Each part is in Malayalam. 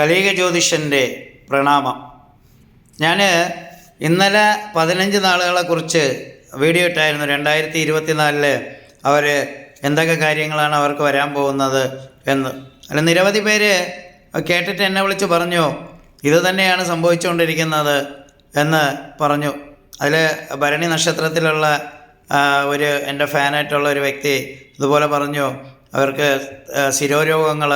കലിക ജ്യോതിഷന്റെ പ്രണാമം. ഞാൻ ഇന്നലെ പതിനഞ്ച് നാളുകളെക്കുറിച്ച് വീഡിയോ ഇട്ടായിരുന്നു. രണ്ടായിരത്തി ഇരുപത്തിനാലിൽ അവർ എന്തൊക്കെ കാര്യങ്ങളാണ് അവർക്ക് വരാൻ പോകുന്നത് എന്ന്. അല്ല നിരവധി പേര് കേട്ടിട്ട് എന്നെ വിളിച്ച് പറഞ്ഞു ഇത് തന്നെയാണ് സംഭവിച്ചുകൊണ്ടിരിക്കുന്നത് എന്ന് പറഞ്ഞു. അതിൽ ഭരണി നക്ഷത്രത്തിലുള്ള ഒരു എന്റെ ഫാനായിട്ടുള്ള ഒരു വ്യക്തി ഇതുപോലെ പറഞ്ഞു. അവർക്ക് ശിരോരോഗങ്ങൾ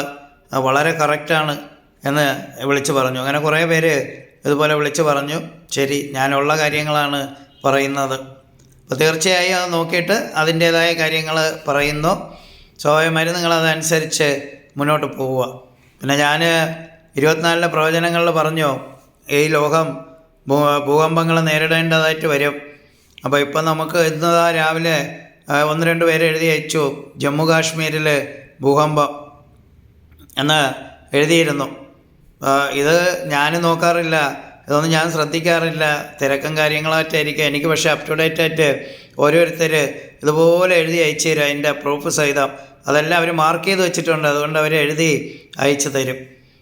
വളരെ കറക്റ്റാണ് എന്ന് വിളിച്ചു പറഞ്ഞു. അങ്ങനെ കുറേ പേര് ഇതുപോലെ വിളിച്ചു പറഞ്ഞു. ശരി ഞാനുള്ള കാര്യങ്ങളാണ് പറയുന്നത്. അപ്പോൾ തീർച്ചയായും അത് നോക്കിയിട്ട് അതിന്റേതായ കാര്യങ്ങൾ പറയുന്നു. സ്വാഭാവികമായി നിങ്ങളതനുസരിച്ച് മുന്നോട്ട് പോവുക. പിന്നെ ഞാൻ ഇരുപത്തിനാലിലെ പ്രവചനങ്ങളിൽ പറഞ്ഞു ഈ ലോകം ഭൂ ഭൂകമ്പങ്ങൾ നേരിടേണ്ടതായിട്ട് വരും. അപ്പോൾ ഇപ്പം നമുക്ക് ഇന്നതാ രാവിലെ ഒന്ന് രണ്ട് പേര് എഴുതി അയച്ചു ജമ്മു കാശ്മീരിൽ ഭൂകമ്പം എന്ന് എഴുതിയിരുന്നു. ഇത് ഞാൻ നോക്കാറില്ല. ഇതൊന്നും ഞാൻ ശ്രദ്ധിക്കാറില്ല. തിരക്കും കാര്യങ്ങളായിട്ടായിരിക്കും. എനിക്ക് പക്ഷേ അപ് ടു ഡേറ്റ് ആയിട്ട് ഓരോരുത്തർ ഇതുപോലെ എഴുതി അയച്ചു തരും. അതിന്റെ പ്രൂഫ് സഹിതം. അതെല്ലാം അവർ മാർക്ക് ചെയ്ത് വെച്ചിട്ടുണ്ട്. അതുകൊണ്ട് അവർ എഴുതി അയച്ചു തരും.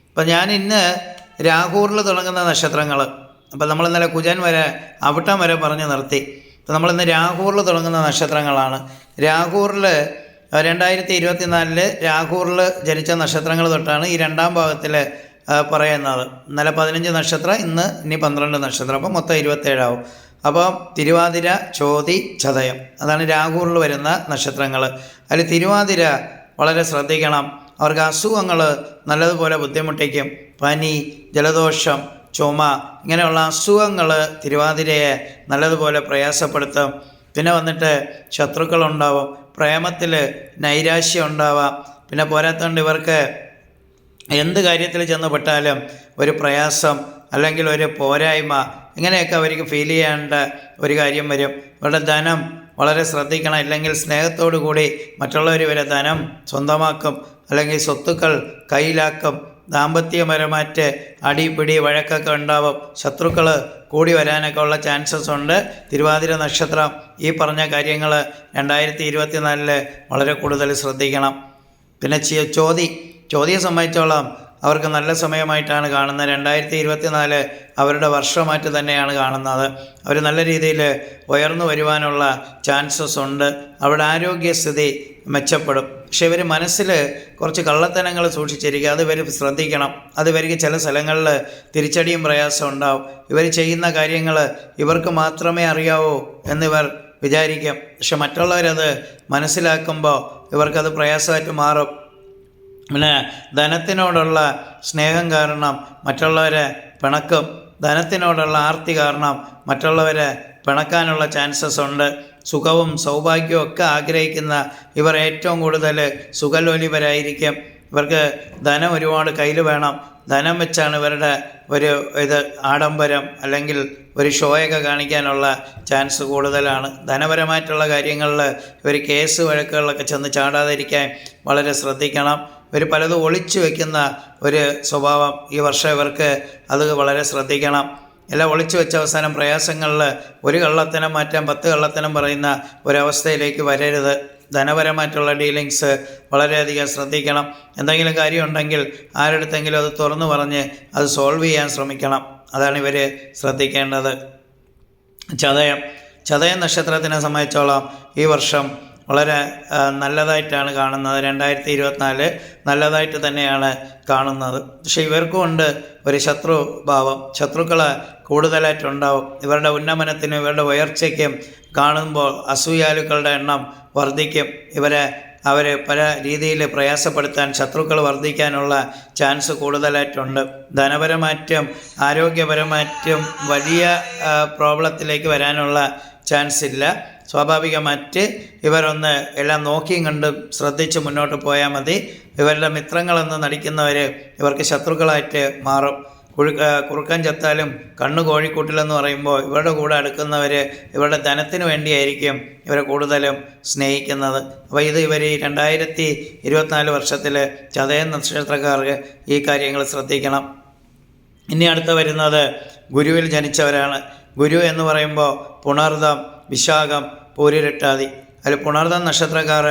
അപ്പം ഞാൻ ഇന്ന് രാഹൂറിൽ തുടങ്ങുന്ന നക്ഷത്രങ്ങൾ അപ്പം നമ്മൾ ഇന്നലെ കുജൻ വരെ അവിട്ടം വരെ പറഞ്ഞ് നിർത്തി. അപ്പം നമ്മളിന്ന് രാഹൂറിൽ തുടങ്ങുന്ന നക്ഷത്രങ്ങളാണ്. രാഹൂറിൽ രണ്ടായിരത്തി ഇരുപത്തിനാലിൽ രാഹൂറിൽ ജനിച്ച നക്ഷത്രങ്ങൾ തൊട്ടാണ് ഈ രണ്ടാം ഭാഗത്തിൽ പറയുന്നത് ഇന്നലെ പതിനഞ്ച് നക്ഷത്രം ഇന്ന് ഇനി പന്ത്രണ്ട് നക്ഷത്രം. അപ്പം മൊത്തം ഇരുപത്തേഴാവും. അപ്പോൾ തിരുവാതിര ചോതി ചതയം. അതാണ് രാഹുവിൽ വരുന്ന നക്ഷത്രങ്ങൾ അതിൽ തിരുവാതിര വളരെ ശ്രദ്ധിക്കണം. അവർക്ക് അസുഖങ്ങൾ നല്ലതുപോലെ ബുദ്ധിമുട്ടിക്കും. പനി ജലദോഷം ചുമ ഇങ്ങനെയുള്ള അസുഖങ്ങൾ തിരുവാതിരയെ നല്ലതുപോലെ പ്രയാസപ്പെടുത്തും. പിന്നെ വന്നിട്ട് ശത്രുക്കളുണ്ടാവും. പ്രേമത്തിൽ നൈരാശ്യം ഉണ്ടാവാം. പിന്നെ പോരാത്തതുകൊണ്ട് ഇവർക്ക് എന്ത് കാര്യത്തിൽ ചെന്ന് പെട്ടാലും ഒരു പ്രയാസം അല്ലെങ്കിൽ ഒരു പോരായ്മ ഇങ്ങനെയൊക്കെ അവർക്ക് ഫീൽ ചെയ്യേണ്ട ഒരു കാര്യം വരും. ഇവരുടെ ധനം വളരെ ശ്രദ്ധിക്കണം. അല്ലെങ്കിൽ സ്നേഹത്തോടു കൂടി മറ്റുള്ളവർ ഇവരെ ധനം സ്വന്തമാക്കും. അല്ലെങ്കിൽ സ്വത്തുക്കൾ കയ്യിലാക്കും. ദാമ്പത്യപരമായിട്ട് അടിപിടി വഴക്കൊക്കെ ഉണ്ടാവും. ശത്രുക്കൾ കൂടി വരാനൊക്കെ ഉള്ള ചാൻസസ് ഉണ്ട്. തിരുവാതിര നക്ഷത്രം ഈ പറഞ്ഞ കാര്യങ്ങൾ രണ്ടായിരത്തി ഇരുപത്തിനാലിൽ വളരെ കൂടുതൽ ശ്രദ്ധിക്കണം. പിന്നെ ചോതി. ചോദ്യെ സംബന്ധിച്ചോളം അവർക്ക് നല്ല സമയമായിട്ടാണ് കാണുന്നത്. രണ്ടായിരത്തി ഇരുപത്തിനാല് അവരുടെ വർഷമായിട്ട് തന്നെയാണ് കാണുന്നത്. അവർ നല്ല രീതിയിൽ ഉയർന്നു വരുവാനുള്ള ചാൻസസ് ഉണ്ട്. അവരുടെ ആരോഗ്യസ്ഥിതി മെച്ചപ്പെടും. പക്ഷെ ഇവർ മനസ്സിൽ കുറച്ച് കള്ളത്തനങ്ങൾ സൂക്ഷിച്ചിരിക്കുക. അത് ഇവർ ശ്രദ്ധിക്കണം. അത് ഇവർക്ക് ചില സ്ഥലങ്ങളിൽ തിരിച്ചടിയും പ്രയാസം ഉണ്ടാവും. ഇവർ ചെയ്യുന്ന കാര്യങ്ങൾ ഇവർക്ക് മാത്രമേ അറിയാവൂ എന്നിവർ വിചാരിക്കും. പക്ഷെ മറ്റുള്ളവരത് മനസ്സിലാക്കുമ്പോൾ ഇവർക്കത് പ്രയാസമായിട്ട് മാറും. പിന്നെ ധനത്തിനോടുള്ള സ്നേഹം കാരണം മറ്റുള്ളവരെ പിണക്കും. ധനത്തിനോടുള്ള ആർത്തി കാരണം മറ്റുള്ളവരെ പിണക്കാനുള്ള ചാൻസസ് ഉണ്ട്. സുഖവും സൗഭാഗ്യവും ഒക്കെ ആഗ്രഹിക്കുന്ന ഇവർ ഏറ്റവും കൂടുതൽ സുഖലോലിപരായിരിക്കും ഇവർക്ക് ധനം ഒരുപാട് കയ്യിൽ വേണം. ധനം വെച്ചാണ് ഇവരുടെ ഒരു ഇത് ആഡംബരം അല്ലെങ്കിൽ ഒരു ഷോയൊക്കെ കാണിക്കാനുള്ള ചാൻസ് കൂടുതലാണ്. ധനപരമായിട്ടുള്ള കാര്യങ്ങളിൽ ഇവർ കേസ് വഴക്കുകളിലൊക്കെ ചെന്ന് ചാടാതിരിക്കാൻ വളരെ ശ്രദ്ധിക്കണം. ഇവർ പലതും ഒളിച്ചു വയ്ക്കുന്ന ഒരു സ്വഭാവം ഈ വർഷം ഇവർക്ക് അത് വളരെ ശ്രദ്ധിക്കണം. എല്ലാം ഒളിച്ചു വെച്ച അവസാനം പ്രയാസങ്ങളിൽ ഒരു കള്ളത്തനം മാറ്റാൻ പത്ത് കള്ളത്തനം പറയുന്ന ഒരവസ്ഥയിലേക്ക് വരരുത്. ധനപരമായിട്ടുള്ള ഡീലിങ്സ് വളരെയധികം ശ്രദ്ധിക്കണം. എന്തെങ്കിലും കാര്യമുണ്ടെങ്കിൽ ആരെടുത്തെങ്കിലും അത് തുറന്നു പറഞ്ഞ് അത് സോൾവ് ചെയ്യാൻ ശ്രമിക്കണം. അതാണ് ഇവർ ശ്രദ്ധിക്കേണ്ടത്. ചതയം. ചതയം നക്ഷത്രത്തിനെ സംബന്ധിച്ചോളം ഈ വർഷം വളരെ നല്ലതായിട്ടാണ് കാണുന്നത്. രണ്ടായിരത്തി ഇരുപത്തിനാല് നല്ലതായിട്ട് തന്നെയാണ് കാണുന്നത്. പക്ഷേ ഇവർക്കും ഉണ്ട് ഒരു ശത്രു ഭാവം ശത്രുക്കൾ കൂടുതലായിട്ടുണ്ടാവും. ഇവരുടെ ഉന്നമനത്തിനും ഇവരുടെ ഉയർച്ചയ്ക്കും കാണുമ്പോൾ അസൂയാലുക്കളുടെ എണ്ണം വർദ്ധിക്കും. ഇവരെ അവരെ പല രീതിയിൽ പ്രയാസപ്പെടുത്താൻ ശത്രുക്കൾ വർദ്ധിക്കാനുള്ള ചാൻസ് കൂടുതലായിട്ടുണ്ട്. ധനപരമാറ്റം ആരോഗ്യപരമാറ്റം വലിയ പ്രോബ്ലത്തിലേക്ക് വരാനുള്ള ചാൻസ് ഇല്ല. സ്വാഭാവികമായിട്ട് ഇവരൊന്ന് എല്ലാം നോക്കിയും കണ്ടും ശ്രദ്ധിച്ച് മുന്നോട്ട് പോയാൽ മതി. ഇവരുടെ മിത്രങ്ങളെന്ന് നടിക്കുന്നവർ ഇവർക്ക് ശത്രുക്കളായിട്ട് മാറും. കുഴുക്ക കുറുക്കൻ ചത്താലും കണ്ണു കോഴിക്കൂട്ടിലെന്ന് പറയുമ്പോൾ ഇവരുടെ കൂടെ അടുക്കുന്നവർ ഇവരുടെ ധനത്തിന് വേണ്ടിയായിരിക്കും ഇവരെ കൂടുതലും സ്നേഹിക്കുന്നത്. അപ്പോൾ ഇത് ഇവർ ഈ രണ്ടായിരത്തി ഇരുപത്തിനാല് വർഷത്തിൽ ചതയൻ നക്ഷത്രക്കാർക്ക് ഈ കാര്യങ്ങൾ ശ്രദ്ധിക്കണം. ഇനി അടുത്ത് വരുന്നത് ഗുരുവിൽ ജനിച്ചവരാണ്. ഗുരു എന്ന് പറയുമ്പോൾ പുണർദം വിശാഖം പൂരിരട്ടാതി അതിൽ പുണർദ്ധ നക്ഷത്രക്കാർ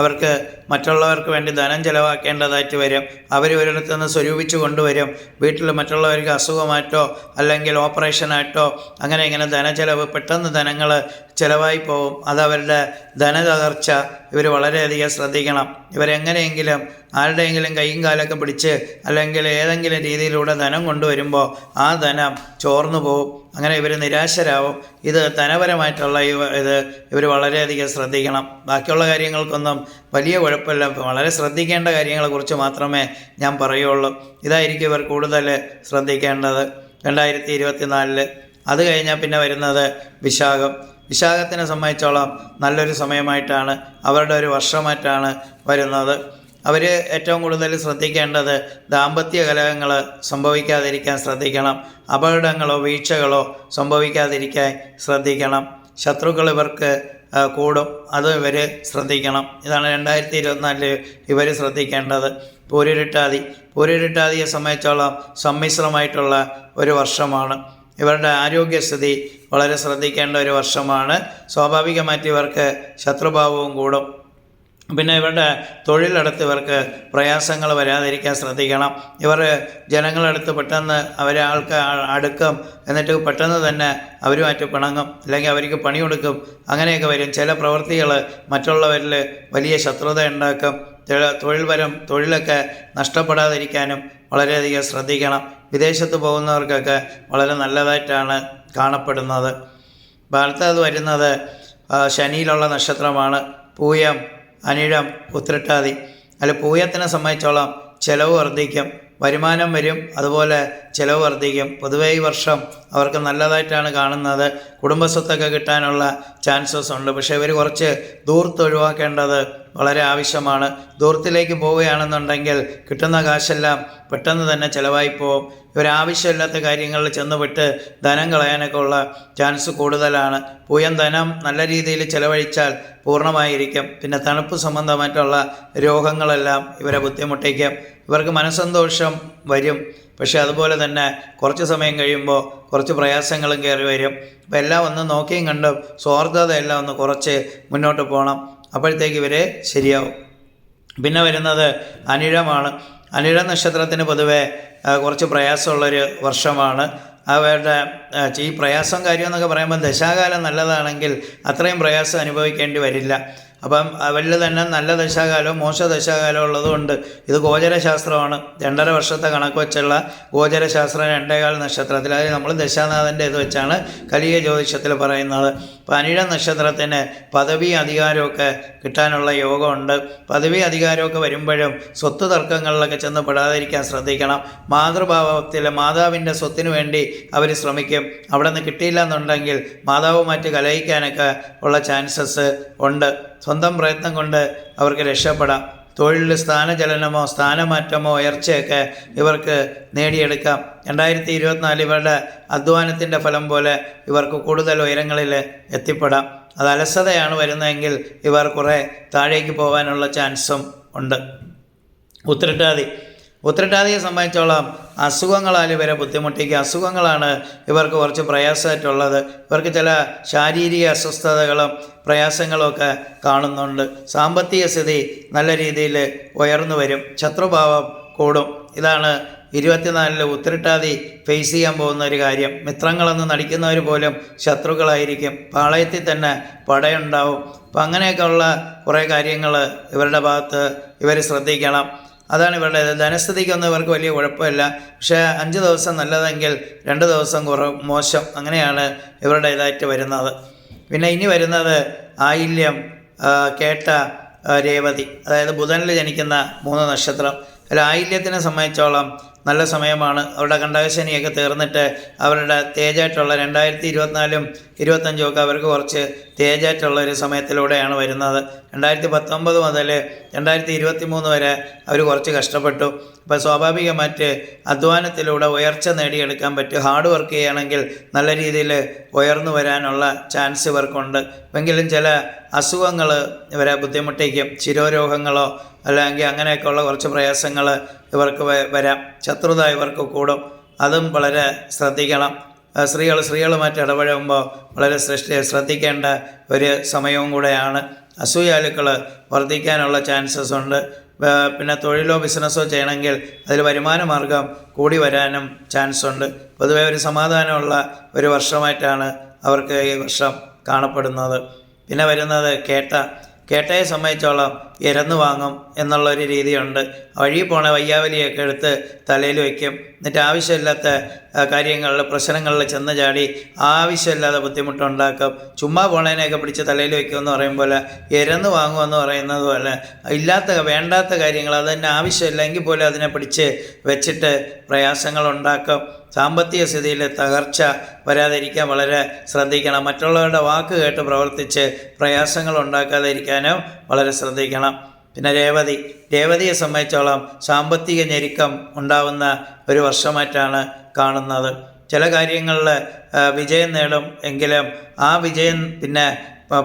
അവർക്ക് മറ്റുള്ളവർക്ക് വേണ്ടി ധനം ചിലവാക്കേണ്ടതായിട്ട് വരും. അവർ ഒരിടത്തു നിന്ന് സ്വരൂപിച്ച് കൊണ്ടുവരും. വീട്ടിൽ മറ്റുള്ളവർക്ക് അസുഖമായിട്ടോ അല്ലെങ്കിൽ ഓപ്പറേഷനായിട്ടോ അങ്ങനെ ഇങ്ങനെ ധനചെലവ് പെട്ടെന്ന് ധനങ്ങൾ ചിലവായി പോകും അതവരുടെ ധനതകർച്ച ഇവർ വളരെയധികം ശ്രദ്ധിക്കണം. ഇവരെങ്ങനെയെങ്കിലും ആരുടെയെങ്കിലും കൈയും കാലൊക്കെ പിടിച്ച് അല്ലെങ്കിൽ ഏതെങ്കിലും രീതിയിലൂടെ ധനം കൊണ്ടുവരുമ്പോൾ ആ ധനം ചോർന്നു പോകും അങ്ങനെ ഇവർ നിരാശരാകും ഇത് ധനപരമായിട്ടുള്ള ഇവ ഇത് ഇവർ വളരെയധികം ശ്രദ്ധിക്കണം. ബാക്കിയുള്ള കാര്യങ്ങൾക്കൊന്നും വലിയ കുഴപ്പമില്ല. വളരെ ശ്രദ്ധിക്കേണ്ട കാര്യങ്ങളെക്കുറിച്ച് മാത്രമേ ഞാൻ പറയുള്ളൂ. ഇതായിരിക്കും ഇവർ കൂടുതൽ ശ്രദ്ധിക്കേണ്ടത്. രണ്ടായിരത്തി ഇരുപത്തി നാലിൽ അത് കഴിഞ്ഞാൽ പിന്നെ വരുന്നത് വിശാഖം. വിശാഖത്തിനെ സംബന്ധിച്ചോളം നല്ലൊരു സമയമായിട്ടാണ് അവരുടെ ഒരു വർഷമായിട്ടാണ് വരുന്നത്. അവർ ഏറ്റവും കൂടുതൽ ശ്രദ്ധിക്കേണ്ടത് ദാമ്പത്യ കലഹങ്ങൾ സംഭവിക്കാതിരിക്കാൻ ശ്രദ്ധിക്കണം. അപകടങ്ങളോ വീഴ്ചകളോ സംഭവിക്കാതിരിക്കാൻ ശ്രദ്ധിക്കണം. ശത്രുക്കൾ ഇവർക്ക് കൂടും. അത് ഇവർ ശ്രദ്ധിക്കണം. ഇതാണ് രണ്ടായിരത്തി ഇരുപത്തിനാലിൽ ഇവർ ശ്രദ്ധിക്കേണ്ടത്. പൂരിരുട്ടാതി. പൂരിരുട്ടാതിയെ സംബന്ധിച്ചോളം സമ്മിശ്രമായിട്ടുള്ള ഒരു വർഷമാണ്. ഇവരുടെ ആരോഗ്യസ്ഥിതി വളരെ ശ്രദ്ധിക്കേണ്ട ഒരു വർഷമാണ്. സ്വാഭാവികമായിട്ട് ഇവർക്ക് ശത്രുഭാവവും കൂടും. പിന്നെ ഇവരുടെ തൊഴിലടുത്ത് ഇവർക്ക് പ്രയാസങ്ങൾ വരാതിരിക്കാൻ ശ്രദ്ധിക്കണം. ഇവർ ജനങ്ങളടുത്ത് പെട്ടെന്ന് അവരെ ആൾക്ക് അടുക്കും എന്നിട്ട് പെട്ടെന്ന് തന്നെ അവരുമായിട്ട് പിണങ്ങും അല്ലെങ്കിൽ അവർക്ക് പണി കൊടുക്കും അങ്ങനെയൊക്കെ വരും. ചില പ്രവൃത്തികൾ മറ്റുള്ളവരിൽ വലിയ ശത്രുത ഉണ്ടാക്കും. തൊഴിൽപരം തൊഴിലൊക്കെ നഷ്ടപ്പെടാതിരിക്കാനും വളരെയധികം ശ്രദ്ധിക്കണം. വിദേശത്ത് പോകുന്നവർക്കൊക്കെ വളരെ നല്ലതായിട്ടാണ് കാണപ്പെടുന്നത്. അത് വരുന്നത് ശനിയിലുള്ള നക്ഷത്രമാണ്. പൂയം അനിഴം ഉത്രട്ടാതി. അല്ല പൂയത്തിനെ സംബന്ധിച്ചോളം ചിലവ് വർദ്ധിക്കും. വരുമാനം വരും അതുപോലെ ചിലവ് വർദ്ധിക്കും. പൊതുവേ ഈ വർഷം അവർക്ക് നല്ലതായിട്ടാണ് കാണുന്നത്. കുടുംബസ്വത്തൊക്കെ കിട്ടാനുള്ള ചാൻസസ് ഉണ്ട്. പക്ഷേ ഇവർ കുറച്ച് ദൂർത്ത് ഒഴിവാക്കേണ്ടത് വളരെ ആവശ്യമാണ്. ദൂരത്തിലേക്ക് പോവുകയാണെന്നുണ്ടെങ്കിൽ കിട്ടുന്ന കാശെല്ലാം പെട്ടെന്ന് തന്നെ ചിലവായി പോകും ഇവരാവശ്യമില്ലാത്ത കാര്യങ്ങളിൽ ചെന്നുവിട്ട് ധനം കളയാനൊക്കെ ഉള്ള ചാൻസ് കൂടുതലാണ്. പൂയം ധനം നല്ല രീതിയിൽ ചിലവഴിച്ചാൽ പൂർണമായിരിക്കും. പിന്നെ തണുപ്പ് സംബന്ധമായിട്ടുള്ള രോഗങ്ങളെല്ലാം ഇവരെ ബുദ്ധിമുട്ടിക്കും. ഇവർക്ക് മനസ്സന്തോഷം വരും. പക്ഷേ അതുപോലെ തന്നെ കുറച്ച് സമയം കഴിയുമ്പോൾ കുറച്ച് പ്രയാസങ്ങളും കയറി വരും. അപ്പോൾ എല്ലാം ഒന്ന് നോക്കിയും കണ്ടും സ്വാർത്ഥതയെല്ലാം ഒന്ന് കുറച്ച് മുന്നോട്ട് പോകണം അപ്പോഴത്തേക്ക് ഇവരെ ശരിയാവും. പിന്നെ വരുന്നത് അനിഴമാണ്. അനിഴ നക്ഷത്രത്തിന് പൊതുവെ കുറച്ച് പ്രയാസമുള്ളൊരു വർഷമാണ്. അവരുടെ ഈ പ്രയാസം കാര്യമെന്നൊക്കെ പറയുമ്പോൾ ദശാകാലം നല്ലതാണെങ്കിൽ അത്രയും പ്രയാസം അനുഭവിക്കേണ്ടി വരില്ല. അപ്പം അവരിൽ തന്നെ നല്ല ദശാകാലവും മോശ ദശാകാലവും ഉള്ളതുകൊണ്ട് ഇത് ഗോചരശാസ്ത്രമാണ്. രണ്ടര വർഷത്തെ കണക്ക് വെച്ചുള്ള ഗോചരശാസ്ത്രം രണ്ടേകാൽ നക്ഷത്രത്തിൽ. അതായത് നമ്മൾ ദശാനാഥന്റെ ഇത് വെച്ചാണ് കലിയ ജ്യോതിഷത്തിൽ പറയുന്നത്. അപ്പോൾ അനിഴ നക്ഷത്രത്തിന് പദവി അധികാരമൊക്കെ കിട്ടാനുള്ള യോഗമുണ്ട്. പദവി അധികാരമൊക്കെ വരുമ്പോഴും സ്വത്ത് തർക്കങ്ങളിലൊക്കെ ചെന്ന് പെടാതിരിക്കാൻ ശ്രദ്ധിക്കണം. മാതൃഭാവത്തിൽ മാതാവിന്റെ സ്വത്തിന് വേണ്ടി അവർ ശ്രമിക്കും. അവിടെ നിന്ന് കിട്ടിയില്ല എന്നുണ്ടെങ്കിൽ മാതാവുമായിട്ട് കലഹിക്കാനൊക്കെ ഉള്ള ചാൻസസ് ഉണ്ട്. സ്വന്തം പ്രയത്നം കൊണ്ട് അവർക്ക് രക്ഷപ്പെടാം. തൊഴിലിൽ സ്ഥാനചലനമോ സ്ഥാനമാറ്റമോ ഉയർച്ചയൊക്കെ ഇവർക്ക് നേടിയെടുക്കാം. രണ്ടായിരത്തി ഇരുപത്തിനാല് ഇവരുടെ അധ്വാനത്തിന്റെ ഫലം പോലെ ഇവർക്ക് കൂടുതൽ ഉയരങ്ങളിൽ എത്തിപ്പെടാം. അത് അലസതയാണ് വരുന്നതെങ്കിൽ ഇവർ കുറേ താഴേക്ക് പോകാനുള്ള ചാൻസും ഉണ്ട്. ഉത്രട്ടാതി ഉത്രട്ടാതിയെ സംബന്ധിച്ചോളം അസുഖങ്ങളാൽ ഇവരെ ബുദ്ധിമുട്ടിക്കുക. അസുഖങ്ങളാണ് ഇവർക്ക് കുറച്ച് പ്രയാസമായിട്ടുള്ളത്. ഇവർക്ക് ചില ശാരീരിക അസ്വസ്ഥതകളും പ്രയാസങ്ങളൊക്കെ കാണുന്നുണ്ട്. സാമ്പത്തിക സ്ഥിതി നല്ല രീതിയിൽ ഉയർന്നു വരും. ശത്രുഭാവം കൂടും. ഇതാണ് ഇരുപത്തിനാലിൽ ഉത്തരട്ടാതി ഫേസ് ചെയ്യാൻ പോകുന്ന ഒരു കാര്യം. മിത്രങ്ങളെന്ന് നടിക്കുന്നവർ പോലും ശത്രുക്കളായിരിക്കും. പാളയത്തിൽ തന്നെ പടയുണ്ടാവും. അപ്പം അങ്ങനെയൊക്കെയുള്ള കുറേ കാര്യങ്ങൾ ഇവരുടെ ഭാഗത്ത് ഇവർ ശ്രദ്ധിക്കണം. അതാണ് ഇവരുടെ. ധനസ്ഥിതിക്കൊന്നും ഇവർക്ക് വലിയ കുഴപ്പമില്ല. പക്ഷേ അഞ്ച് ദിവസം നല്ലതെങ്കിൽ രണ്ട് ദിവസം കുറ മോശം. അങ്ങനെയാണ് ഇവരുടെ ഇതായിട്ട് വരുന്നത്. പിന്നെ ഇനി വരുന്നത് ആയില്യം കേട്ട രേവതി. അതായത് ബുധനിൽ ജനിക്കുന്ന മൂന്ന് നക്ഷത്രം. അതിൽ ആയില്യത്തിനെ സംബന്ധിച്ചോളം നല്ല സമയമാണ്. അവരുടെ കണ്ടകശനിയൊക്കെ തീർന്നിട്ട് അവരുടെ തേജായിട്ടുള്ള രണ്ടായിരത്തി ഇരുപത്തിനാലും ഇരുപത്തഞ്ചും ഒക്കെ അവർക്ക് കുറച്ച് തേജായിട്ടുള്ള ഒരു സമയത്തിലൂടെയാണ് വരുന്നത്. രണ്ടായിരത്തി പത്തൊമ്പത് മുതൽ രണ്ടായിരത്തി ഇരുപത്തി മൂന്ന് വരെ അവർ കുറച്ച് കഷ്ടപ്പെട്ടു. അപ്പോൾ സ്വാഭാവികമായിട്ട് അധ്വാനത്തിലൂടെ ഉയർച്ച നേടിയെടുക്കാൻ പറ്റും ഹാർഡ് വർക്ക് ചെയ്യുകയാണെങ്കിൽ നല്ല രീതിയിൽ ഉയർന്നു വരാനുള്ള ചാൻസ് ഇവർക്കുണ്ട്. എങ്കിലും ചില അസുഖങ്ങൾ ഇവരെ ബുദ്ധിമുട്ടിക്കും. ശിരോരോഗങ്ങളോ അല്ലെങ്കിൽ അങ്ങനെയൊക്കെയുള്ള കുറച്ച് പ്രയാസങ്ങൾ ഇവർക്ക് വരാം. ശത്രുത ഇവർക്ക് കൂടും. അതും വളരെ ശ്രദ്ധിക്കണം. സ്ത്രീകൾ സ്ത്രീകളുമായിട്ട് ഇടപഴകുമ്പോൾ വളരെ സൃഷ്ടി ശ്രദ്ധിക്കേണ്ട ഒരു സമയവും കൂടെയാണ്. അസൂയാലുക്കൾ വർദ്ധിക്കാനുള്ള ചാൻസസ് ഉണ്ട്. പിന്നെ തൊഴിലോ ബിസിനസ്സോ ചെയ്യണമെങ്കിൽ അതിൽ വരുമാന മാർഗം കൂടി വരാനും ചാൻസ് ഉണ്ട്. പൊതുവേ ഒരു സമാധാനമുള്ള ഒരു വർഷമായിട്ടാണ് അവർക്ക് ഈ വർഷം കാണപ്പെടുന്നത്. പിന്നെ വരുന്നത് കേട്ട കേട്ടയെ സംബന്ധിച്ചോളം ഇരന്ന് വാങ്ങും എന്നുള്ളൊരു രീതിയുണ്ട്. വഴി പോണ വയ്യാവലിയൊക്കെ എടുത്ത് തലയിൽ വയ്ക്കും. എന്നിട്ട് ആവശ്യമില്ലാത്ത കാര്യങ്ങളിൽ പ്രശ്നങ്ങളിൽ ചെന്ന് ചാടി ആവശ്യമില്ലാതെ ബുദ്ധിമുട്ടുണ്ടാക്കും. ചുമ്മാ പോണേനെയൊക്കെ പിടിച്ച് തലയിൽ വയ്ക്കുമെന്ന് പറയുമ്പോൾ ഇരന്ന് വാങ്ങുമെന്ന് പറയുന്നത് പോലെ ഇല്ലാത്ത വേണ്ടാത്ത കാര്യങ്ങൾ അത് തന്നെ ആവശ്യമില്ലെങ്കിൽ പോലും അതിനെ പിടിച്ച് വെച്ചിട്ട് പ്രയാസങ്ങൾ ഉണ്ടാക്കും സാമ്പത്തിക സ്ഥിതിയിൽ തകർച്ച വരാതിരിക്കാൻ വളരെ ശ്രദ്ധിക്കണം. മറ്റുള്ളവരുടെ വാക്ക് കേട്ട് പ്രവർത്തിച്ച് പ്രയാസങ്ങൾ ഉണ്ടാക്കാതിരിക്കാനും വളരെ ശ്രദ്ധിക്കണം. പിന്നെ രേവതി. രേവതിയെ സംബന്ധിച്ചോളം സാമ്പത്തിക ഞെരുക്കം ഉണ്ടാവുന്ന ഒരു വർഷമായിട്ടാണ് കാണുന്നത്. ചില കാര്യങ്ങളിൽ വിജയം നേടും എങ്കിലും ആ വിജയം പിന്നെ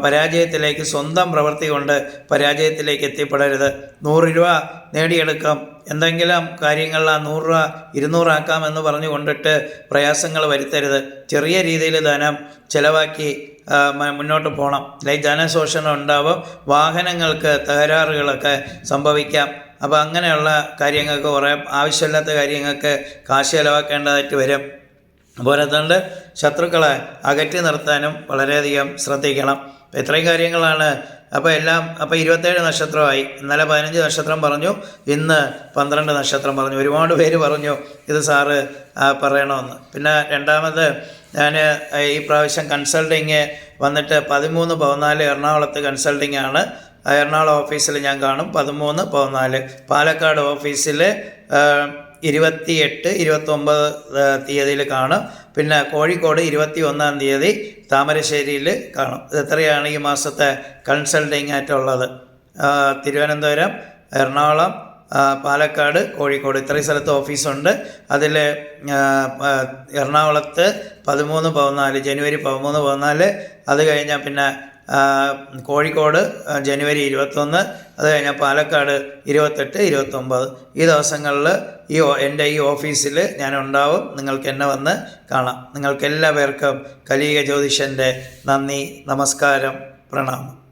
പരാജയത്തിലേക്ക് സ്വന്തം പ്രവൃത്തി കൊണ്ട് പരാജയത്തിലേക്ക് എത്തിപ്പെടരുത്. നൂറ് രൂപ നേടിയെടുക്കാം. എന്തെങ്കിലും കാര്യങ്ങളിൽ ആ നൂറ് രൂപ ഇരുന്നൂറാക്കാമെന്ന് പറഞ്ഞു കൊണ്ടിട്ട് പ്രയാസങ്ങൾ വരുത്തരുത്. ചെറിയ രീതിയിൽ ധനം ചിലവാക്കി മുന്നോട്ട് പോകണം അല്ലെങ്കിൽ ധനശോഷണം ഉണ്ടാവും. വാഹനങ്ങൾക്ക് തകരാറുകളൊക്കെ സംഭവിക്കാം. അപ്പോൾ അങ്ങനെയുള്ള കാര്യങ്ങൾക്ക് കുറേ ആവശ്യമില്ലാത്ത കാര്യങ്ങൾക്ക് കാശ് ചിലവാക്കേണ്ടതായിട്ട് വരും. അതുപോലെ തന്നെ ശത്രുക്കളെ അകറ്റി നിർത്താനും വളരെയധികം ശ്രദ്ധിക്കണം. ഇത്രയും കാര്യങ്ങളാണ്. അപ്പോൾ എല്ലാം അപ്പോൾ ഇരുപത്തേഴ് നക്ഷത്രമായി. ഇന്നലെ പതിനഞ്ച് നക്ഷത്രം പറഞ്ഞു ഇന്ന് പന്ത്രണ്ട് നക്ഷത്രം പറഞ്ഞു. ഒരുപാട് പേര് പറഞ്ഞു ഇത് സാറ് പറയണമെന്ന് പിന്നെ രണ്ടാമത് ഞാൻ ഈ പ്രാവശ്യം കൺസൾട്ടിങ് വന്നിട്ട് പതിമൂന്ന് പതിനാല് എറണാകുളത്ത് കൺസൾട്ടിങ് ആണ്. എറണാകുളം ഓഫീസിൽ ഞാൻ കാണും. പതിമൂന്ന് പതിനാല്. പാലക്കാട് ഓഫീസിൽ ഇരുപത്തി എട്ട് ഇരുപത്തൊമ്പത് തീയതിയിൽ കാണും. പിന്നെ കോഴിക്കോട് ഇരുപത്തി ഒന്നാം തീയതി താമരശ്ശേരിയിൽ കാണും. ഇത് എത്രയാണ് ഈ മാസത്തെ കൺസൾട്ടിങ് ആയിട്ടുള്ളത്? തിരുവനന്തപുരം എറണാകുളം പാലക്കാട് കോഴിക്കോട് ഇത്രയും സ്ഥലത്ത് ഓഫീസുണ്ട്. അതിൽ എറണാകുളത്ത് പതിമൂന്ന് പതിനാല് ജനുവരി പതിമൂന്ന് പതിനാല് അത് കഴിഞ്ഞാൽ പിന്നെ കോഴിക്കോട് ജനുവരി ഇരുപത്തൊന്ന് അത് കഴിഞ്ഞാൽ പാലക്കാട് ഇരുപത്തെട്ട് ഇരുപത്തൊമ്പത്. ഈ ദിവസങ്ങളിൽ ഈ എന്റെ ഈ ഓഫീസിൽ ഞാൻ ഉണ്ടാവും നിങ്ങൾക്ക് എന്നെ വന്ന് കാണാം. നിങ്ങൾക്ക് എല്ലാവർക്കും കലിക ജ്യോതിഷന്റെ നന്ദി നമസ്കാരം പ്രണാമം.